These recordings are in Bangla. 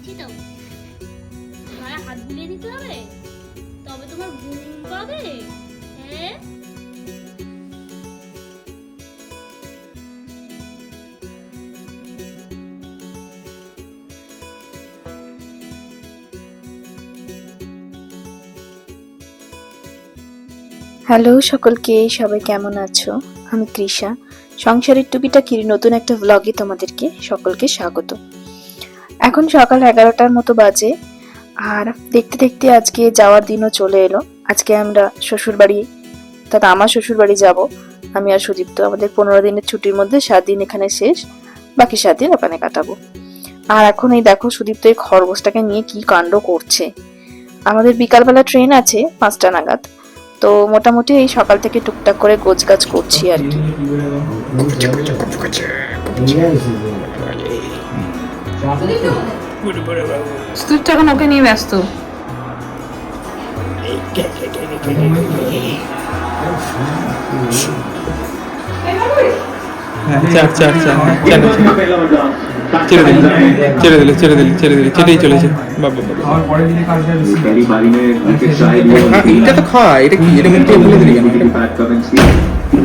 দিচ্ছি তো। তোমার হাত দিতে হবে? তবে তোমার ঘুম পাবে হ্যাঁ? হ্যালো সকলকে, সবাই কেমন আছো? আমি কৃষা। সংসারের টুকিটাকির নতুন একটা ভ্লগে তোমাদেরকে সকলকে স্বাগত। এখন সকাল এগারোটার মতো বাজে, আর দেখতে দেখতে আজকে যাওয়ার দিনও চলে এলো। আজকে আমরা শ্বশুর বাড়ি অর্থাৎ আমার শ্বশুর বাড়ি যাব, আমি আর সুদীপ্ত আমাদের পনেরো দিনের ছুটির মধ্যে সাত দিন এখানে শেষ, বাকি সাত দিন ওখানে কাটাবো। আর এখন এই দেখো সুদীপ্ত এই খরগোশটাকে নিয়ে কি কাণ্ড করছে। আমাদের বিকালবেলা ট্রেন আছে পাঁচটা নাগাদ, তো মোটামুটি এই সকাল থেকে টুকটাক করে গোছ গাছ করছি আর কি। সুদীপ তো এখন ওকে নিয়ে ব্যস্ত। হ্যাঁ, ছেড়ে দিলি ছেড়ে দিলি ছেড়ে দিলি ছেড়ে দিলি ছেড়েই চলেছে। হ্যাঁ, হ্যাঁ, এটা তো খায় এটা কি এটা মুখে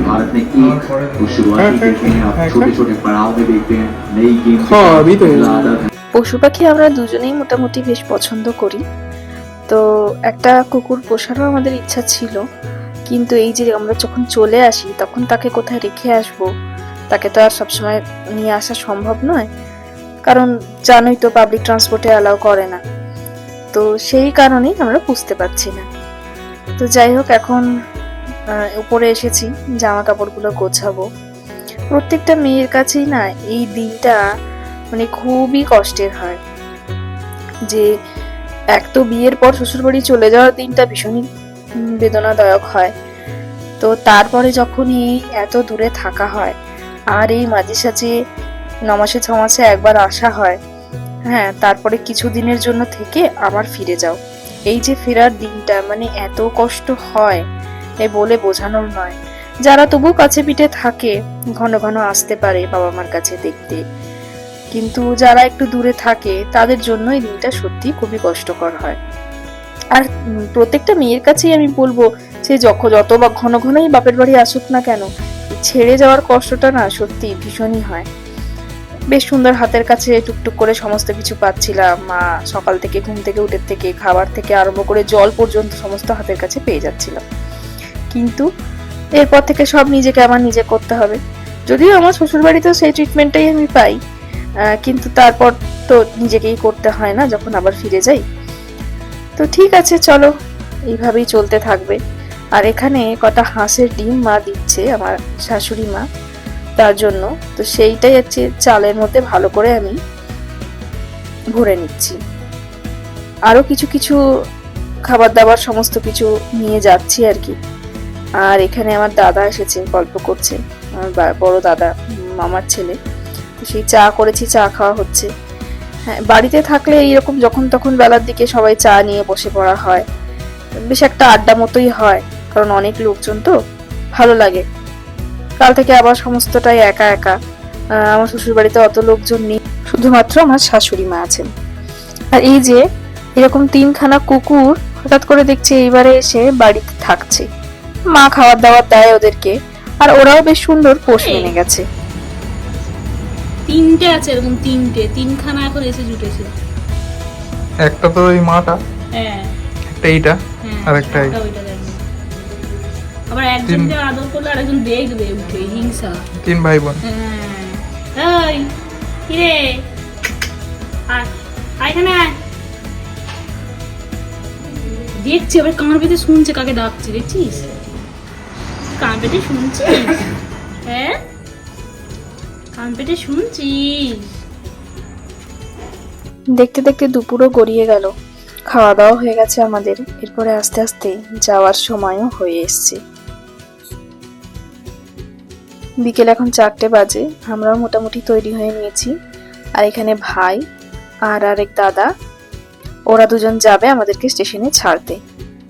भारत ने एक तो शुरुआती देखे हैं अब छोटे छोटे पड़ाव में देखते हैं नई गेम हाँ, अभी तो- आदत है পশু পাখি আমরা দুজনেই মোটামুটি বেশ পছন্দ করি তো একটা কুকুর পোষারও আমাদের ইচ্ছা ছিল কিন্তু এই যে আমরা যখন চলে আসি তখন তাকে কোথায় রেখে আসব তাকে তো আর সবসময় নিয়ে আসা সম্ভব নয় কারণ জানোই তো পাবলিক ট্রান্সপোর্টে অ্যালাউ করে না তো সেই কারণেই আমরা বুঝতে পারছি না তো যাই হোক এখন আহ, উপরে এসেছি জামা কাপড়গুলো গোছাবো। প্রত্যেকটা মেয়ের কাছেই না এই দিনটা মানে খুবই কষ্টের হয় যে এক তো বিয়ের পর শ্বশুরবাড়ি চলে যাওয়ার দিনটা ভীষণই বেদনাদায়ক হয়। তো তারপরে যখন এই এত দূরে থাকা হয়, আর এই মাঝে সাঝে নমাসে ছ মাসে একবার আসা হয় হ্যাঁ তারপরে কিছু দিনের জন্য থেকে আবার ফিরে যাও। এই যে ফেরার দিনটা মানে এত কষ্ট হয় এ বলে বোঝানোর নয়। যারা তবু কাছে পিঠে থাকে, ঘন ঘন আসতে পারে বাবা মার কাছে দেখতে। কিন্তু যারা একটু দূরে থাকে, তাদের জন্য এই দিনটা সত্যি খুবই কষ্টকর হয়। আর প্রত্যেকটা মেয়ের কাছেই আমি বলব, সে যখন যত বা ঘন ঘনই বাপের বাড়ি আসুক না কেন, ছেড়ে যাওয়ার কষ্টটা না সত্যি ভীষণই হয়। বেশ সুন্দর হাতের কাছে টুকটুক করে সমস্ত কিছু পাচ্ছিলাম। মা সকাল থেকে, ঘুম থেকে, উঠে থেকে, খাবার থেকে আরম্ভ করে জল পর্যন্ত সমস্ত হাতের কাছে পেয়ে যাচ্ছিলাম। কিন্তু এরপর থেকে সব নিজেকে আমার নিজে করতে হবে। যদিও আমার শ্বশুর বাড়িতেও সেই ট্রিটমেন্টটাই আমি পাই কিন্তু তারপর তো নিজেকেই করতে হয় না, যখন আবার ফিরে যাই। তো ঠিক আছে, চলো, এইভাবেই চলতে থাকবে। আর এখানে কটা হাঁসের ডিম মা দিচ্ছে, আমার শাশুড়ি মা, তার জন্য। তো সেইটাই হচ্ছে চালের মধ্যে ভালো করে আমি ভরে নিচ্ছি। আরও কিছু কিছু খাবার দাবার, সমস্ত কিছু নিয়ে যাচ্ছি আর কি। আর এখানে আমার দাদা এসেছে গল্প করছে। আমার বড় দাদা উম, আমার ছেলে। সেই চা করেছি চা খাওয়া হচ্ছে। হ্যাঁ বাড়িতে থাকলে এইরকম যখন তখন বেলার দিকে সবাই চা নিয়ে বসে পড়া হয়। বেশ একটা আড্ডা মতোই হয় কারণ অনেক লোকজন তো ভালো লাগে। কাল থেকে আবার সমস্তটাই একা একা। আমার শ্বশুর বাড়িতে অত লোকজন নেই শুধুমাত্র আমার শাশুড়ি মা আছেন। আর এই যে এরকম তিনখানা কুকুর হঠাৎ করে দেখছি এইবারে এসে বাড়িতে থাকছে। মা খাবার দাবার দেয় ওদেরকে আর ওরাও বেশ সুন্দর পোষ মেনে গেছে। তিনটে আছে এরকম তিনটে তিনখানা এখন এসে জুটেছে। একটা তো ওই মাটা হ্যাঁ। একটা এইটা হ্যাঁ আর একটা এই। আবার একজনকে আদর করলে আরেকজন দেখবে উঠে হিংসা। তিন ভাই বোন হ্যাঁ। ওই কিরে? আয় এখানে আয়। দেখছি আবার কান ভিতরে শুনছে কাকে ডাকছে দেখছিস? শুনছিস? হ্যাঁ? শুনছিস? দেখতে দেখতে দুপুরও গড়িয়ে গেল। খাওয়া দাওয়া হয়ে গেছে আমাদের। এরপরে আস্তে আস্তে যাওয়ার সময়ও হয়ে এসছে। বিকেল এখন চারটে বাজে। আমরাও মোটামুটি তৈরি হয়ে নিয়েছি। আর এখানে ভাই, আর আরেক দাদা, ওরা দুজন যাবে আমাদেরকে স্টেশনে ছাড়তে।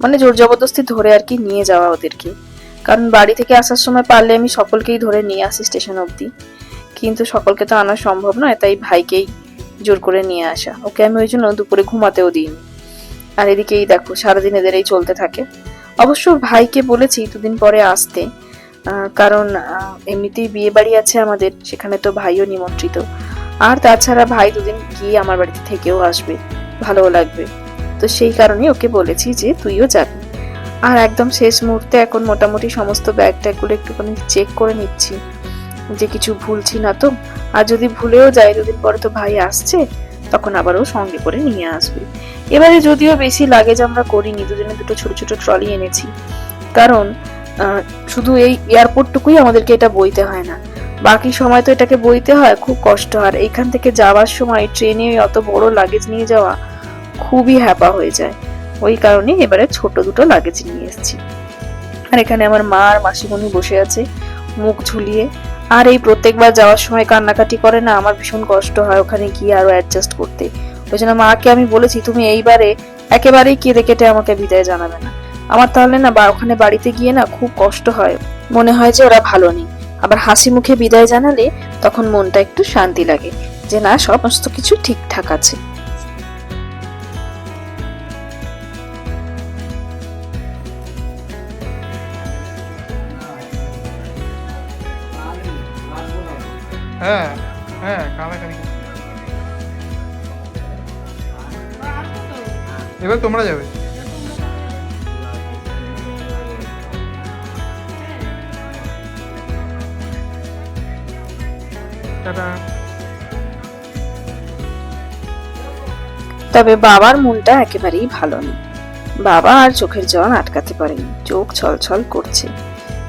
মানে জোর জবরদস্তি ধরে আর কি নিয়ে যাওয়া ওদেরকে। কারণ বাড়ি থেকে আসার সময় পারলে আমি সকলকেই ধরে নিয়ে আসি স্টেশন অবধি। কিন্তু সকলকে তো আনা সম্ভব নয়, তাই ভাইকেই জোর করে নিয়ে আসা। ওকে আমি ওই জন্য দুপুরে ঘুমাতেও দিইনি। আর এদিকেই দেখো, সারাদিন এদের এই চলতে থাকে। অবশ্য ভাইকে বলেছি দুদিন পরে আসতে কারণ এমনিতেই বিয়ে বাড়ি আছে আমাদের, সেখানে তো ভাইও নিমন্ত্রিত। আর তাছাড়া ভাই দুদিন গিয়ে আমার বাড়িতে থেকেও আসবে, ভালোও লাগবে। তো সেই কারণে ওকে বলেছি যে তুইও যাবি। আর একদম শেষ মুহূর্তে এখন মোটামুটি সমস্ত ব্যাগ ট্যাগগুলো একটুখানি চেক করে নিচ্ছি যে কিছু ভুলছি না তো। আর যদি ভুলেও যায় দুদিন পরে তো ভাই আসছে, তখন আবারও সঙ্গে করে নিয়ে আসবে। এবারে যদিও বেশি লাগেজ আমরা করিনি, দুজনে দুটো ছোট ছোট ট্রলি এনেছি। কারণ শুধু এই এয়ারপোর্টটুকুই আমাদেরকে এটা বইতে হয় না। বাকি সময় তো এটাকে বইতে হয়, খুব কষ্ট। আর এইখান থেকে যাওয়ার সময় ট্রেনে অত বড় লাগেজ নিয়ে যাওয়া খুবই হ্যাপা হয়ে যায়। ওই কারণে এবারে ছোট দুটো লাগেজ নিয়ে এসেছি। আর এখানে আমার মা আর মাসিমণি বসে আছে, মুখ ঝুলিয়ে। আর এই প্রত্যেকবার যাওয়ার সময় কান্নাকাটি করে না, আমার ভীষণ কষ্ট হয় ওখানে গিয়ে আরও অ্যাডজাস্ট করতে। ওই জন্য মাকে আমি বলেছি, তুমি এইবারে একেবারেই কেঁদে কেটে আমাকে বিদায় জানাবে না। আমার তাহলে না বা, ওখানে বাড়িতে গিয়ে না খুব কষ্ট হয়। মনে হয় যে ওরা ভালো নেই। আবার হাসি মুখে বিদায় জানালে তখন মনটা একটু শান্তি লাগে যে না, সমস্ত কিছু ঠিকঠাক আছে। হ্যাঁ হ্যাঁ এবার তোমরা যাবে। তবে বাবার মনটা একেবারেই ভালো নেই। বাবা আর চোখের জল আটকাতে পারেনি, চোখ ছলছল করছে।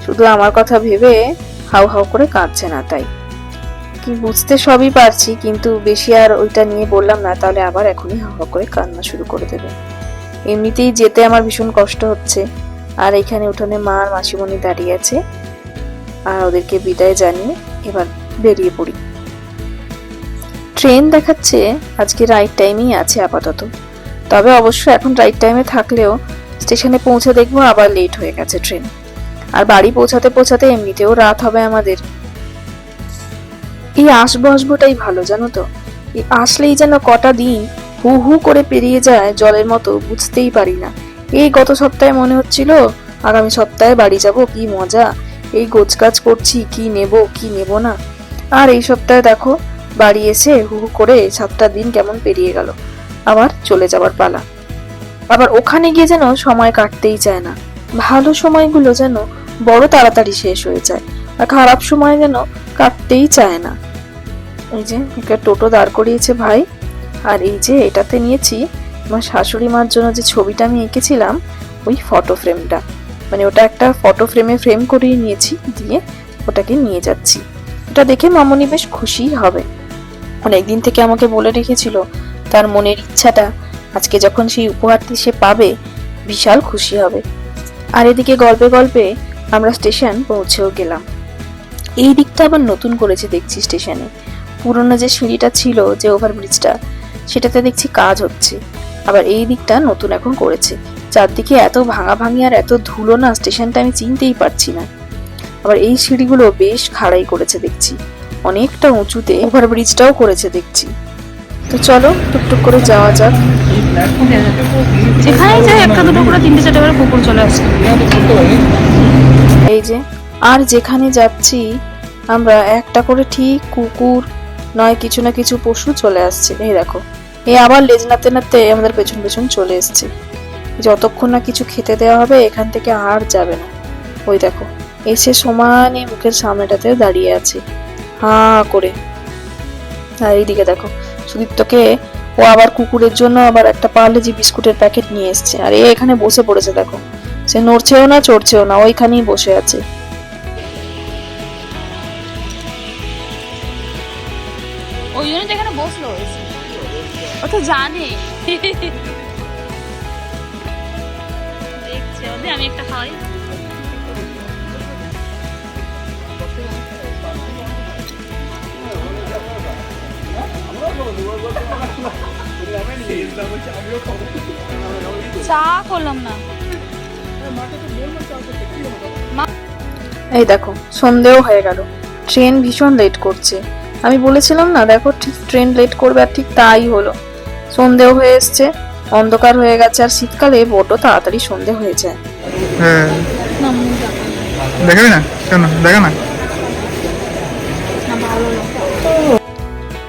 শুধু আমার কথা ভেবে হাউ হাউ করে কাঁদছে না তাই। কি বুঝতে সবই পারছি, কিন্তু বেশি আর ওইটা নিয়ে বললাম না, তাহলে আবার এখনই হাউ করে কান্না শুরু করে দেবে। এমনিতেই যেতে আমার ভীষণ কষ্ট হচ্ছে। আর এখানে উঠোনে মা আর মাসিমণি দাঁড়িয়ে আছে। আর ওদেরকে বিদায় জানিয়ে এবার বেরিয়ে পড়ি। ট্রেন দেখাচ্ছে আজকে রাইট টাইমেই আছে আপাতত। তবে অবশ্য এখন রাইট টাইমে থাকলেও স্টেশনে পৌঁছে দেখব, আবার লেট হয়ে গেছে ট্রেন। আর বাড়ি পৌঁছাতে পৌঁছাতে এমনিতেও রাত হবে আমাদের। এই আসব আসবোটাই ভালো, জানো তো? এই আসলেই যেন কটা দিন হু হু করে পেরিয়ে যায় জলের মতো, বুঝতেই পারি না। এই গত সপ্তাহে মনে হচ্ছিল আগামী সপ্তাহে বাড়ি যাব, কি মজা। এই গোছকাজ করছি, কি নেব কি নেব না। আর এই সপ্তাহে দেখো, বাড়ি এসে হু হু করে সাতটা দিন কেমন পেরিয়ে গেল। আবার চলে যাবার পালা। আবার ওখানে গিয়ে যেন সময় কাটতেই চায় না। ভালো সময়গুলো যেন বড় তাড়াতাড়ি শেষ হয়ে যায়। আর খারাপ সময় যেন কাটতেই চায় না। এই যে, একটা টোটো দাঁড় করিয়েছে ভাই। আর এই যে, এটাতে নিয়েছি আমার শাশুড়ি মার জন্য যে ছবিটা আমি এঁকেছিলাম, ওই ফটো ফ্রেমটা মানে ওটা একটা ফটো ফ্রেমে ফ্রেম করিয়ে নিয়েছি, দিয়ে ওটাকে নিয়ে যাচ্ছি। এটা দেখে মামনি বেশ খুশিই হবে। অনেকদিন থেকে আমাকে বলে রেখেছিল, তার মনের ইচ্ছাটা আজকে যখন সেই উপহারটি সে পাবে, বিশাল খুশি হবে। আর এদিকে গল্পে গল্পে আমরা স্টেশন পৌঁছেও গেলাম। এই দিকটা আবার নতুন করেছে দেখছি স্টেশনে। পুরনো যে সিঁড়িটা ছিল যে ওভারব্রিজটা সেটাতে দেখছি কাজ হচ্ছে। আবার এই দিকটা নতুন এখন করেছে। চারদিকে এত ভাঙা ভাঙি আর এত ধুলো না স্টেশনটা আমি চিনতেই পারছি না। আবার এই সিঁড়িগুলো বেশ খাড়াই করেছে দেখছি। অনেকটা উঁচুতে ওভারব্রিজটাও করেছে দেখছি। তো চলো টুকটুক করে যাওয়া যাক। যেখানেই যাই একটা দুটো করে তিনটে চারটে করে কুকুর চলে আসে এই যে আর যেখানে যাচ্ছি, আমরা একটা করে ঠিক কুকুর, নয় কিছু না কিছু পশু চলে আসছে। এই দেখো। এ আবার লেজ নাতে নাতে আমাদের পেছন পেছন চলে এসছে। যতক্ষণ না কিছু খেতে দেওয়া হবে, এখান থেকে আর যাবে না। ওই দেখো। এসে সমানে মুখের সামনেটাতে দাঁড়িয়ে আছে। হা করে। আর এইদিকে দেখো, সুদীপ্তকে ও আবার কুকুরের জন্য আবার একটা পার্লেজি বিস্কুটের প্যাকেট নিয়ে এসছে। আর এ এখানে বসে পড়েছে, দেখো। সে নড়ছেও না, চড়ছেও না, ওইখানেই বসে আছে। ও তো জানে চা করলাম না। এই দেখো, সন্ধেও হয়ে গেল। ট্রেন ভীষণ লেট করছে। আমি বলেছিলাম না, দেখো ঠিক ট্রেন লেট করবে আর ঠিক তাই হলো। সন্ধেও হয়ে এসছে। অন্ধকার হয়ে গেছে আর শীতকালে বড্ড তাড়াতাড়ি সন্ধে হয়ে যায়। হ্যাঁ। দেখাবি না? কেন? দেখা না?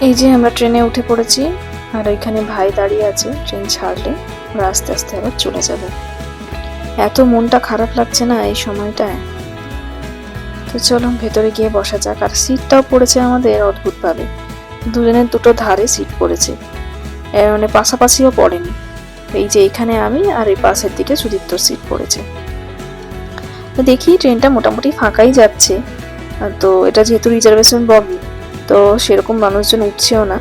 এই যে আমরা ট্রেনে উঠে পড়েছি আর ওইখানে ভাই দাঁড়িয়ে আছে ট্রেন ছাড়লে। আমরা আস্তে আস্তে আবার চলে যাবে। এত মনটা খারাপ লাগছে না এই সময়টায়? তো চলো ভেতরে গিয়ে বসা যাক। আর সিটটাও পড়েছে আমাদের অদ্ভুতভাবে। দুজনের দুটো ধারে সিট পড়েছে। মানে পাশাপাশিও পড়েনি। এই যে এখানে আমি আর এই পাশের দিকে সুদীপ্তর সিট পড়েছে। তো দেখি ট্রেনটা মোটামুটি ফাঁকাই যাচ্ছে। তো এটা যেহেতু রিজার্ভেশন বগি তো সেরকম মানুষজন উঠছেও না।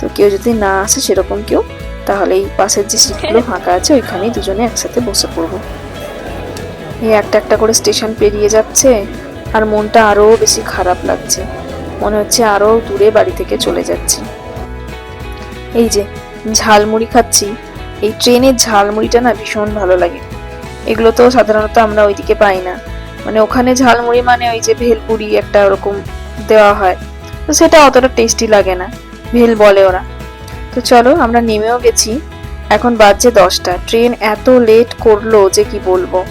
তো কেউ যদি না আসে সেরকম কেউ তাহলে এই পাশের যে সিটগুলো ফাঁকা আছে ওইখানেই দুজনে একসাথে বসে পড়ব। এই একটা একটা করে স্টেশন পেরিয়ে যাচ্ছে আর মনটা আরও বেশি খারাপ লাগছে। মনে হচ্ছে আরও দূরে বাড়ি থেকে চলে যাচ্ছি। এই যে ঝালমুড়ি খাচ্ছি। এই ট্রেনের ঝালমুড়িটা না ভীষণ ভালো লাগে। এগুলো তো সাধারণত আমরা ওইদিকে পাই না। মানে ওখানে ঝালমুড়ি মানে ওই যে ভেলপুরি একটা ওরকম দেওয়া হয়। তো সেটা অতটা টেস্টি লাগে না। ভেল বলে ওরা। তো চলো আমরা নেমেও গেছি। এখন বাজছে দশটা। ট্রেন এত লেট করল যে কি বলব।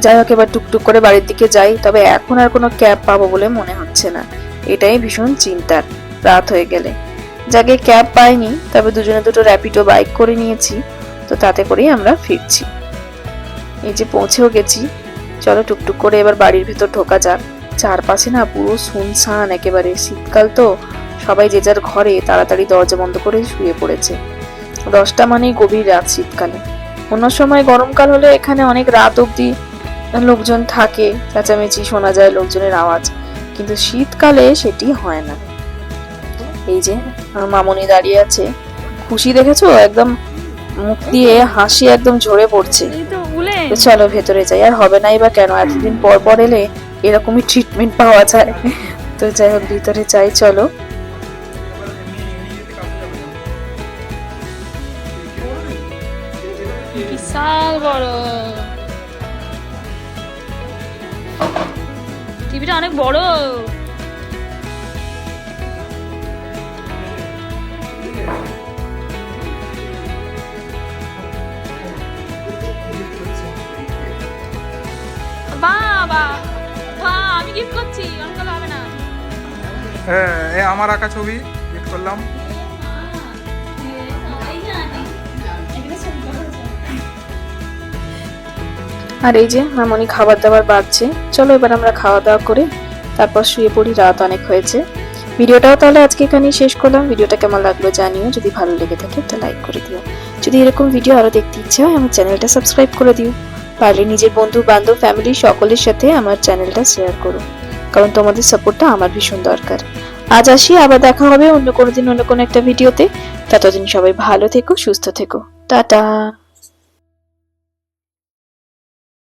যাই হোক, এবার টুকটুক করে বাড়ির দিকে যাই। তবে এখন আর কোনো ক্যাব পাবো বলে মনে হচ্ছে না। এটাই ভীষণ চিন্তার। রাত হয়ে গেলে। যাকে ক্যাব পাইনি, তবে দুজনে দুটো র্যাপিডো বাইক করে নিয়েছি, তো তাতে করেই আমরা ফিরছি। এই যে পৌঁছেও গেছি। চলো টুকটুক করে এবার বাড়ির ভেতর ঢোকা যাক। চারপাশে না পুরো শুনশান একেবারে। শীতকাল তো, সবাই যে যার ঘরে তাড়াতাড়ি দরজা বন্ধ করে শুয়ে পড়েছে। দশটা মানেই গভীর রাত শীতকালে। অন্য সময় গরমকাল হলে এখানে অনেক রাত অবধি লোকজন থাকে, চেঁচামেচি শোনা যায় লোকজনের আওয়াজ। কিন্তু শীতকালে সেটি হয় না। এই যে মামনি দাঁড়িয়ে আছে। খুশি দেখেছ? একদম মুখ দিয়ে হাসি একদম ঝরে পড়ছে। তো চলো ভেতরে যাই। আর হবে নাই বা কেন? এতদিন পর পর এলে এরকমই ট্রিটমেন্ট পাওয়া যায়। তো যাই হোক ভিতরে যাই চলো। বিশাল বড়। টিভিটা অনেক বড়। বাবা। আমি গিফট করছি অনেক হবে না। হ্যাঁ এ আমার আঁকা ছবি গিফট করলাম। আর এই যে মামনি খাবার দাবার বাড়ছে। চলো এবার আমরা খাওয়া দাওয়া করে তারপর শুয়ে পড়ি রাত অনেক হয়েছে। ভিডিওটাও তাহলে আজকে এখানেই শেষ করলাম। ভিডিওটা কেমন লাগল জানিও। যদি ভালো লেগে থাকে একটা লাইক করে দিও। যদি এরকম ভিডিও আরও দেখতে ইচ্ছে হয় আমার চ্যানেলটা সাবস্ক্রাইব করে দিও। পারলে নিজের বন্ধু, বান্ধব ফ্যামিলি সকলের সাথে আমার চ্যানেলটা শেয়ার করো। কারণ তোমাদের সাপোর্টটা আমার ভীষণ দরকার। আজ আসি, আবার দেখা হবে অন্য কোনো দিন, অন্য কোনো একটা ভিডিওতে ততদিন সবাই ভালো থেকো, সুস্থ থেকো। টাটা!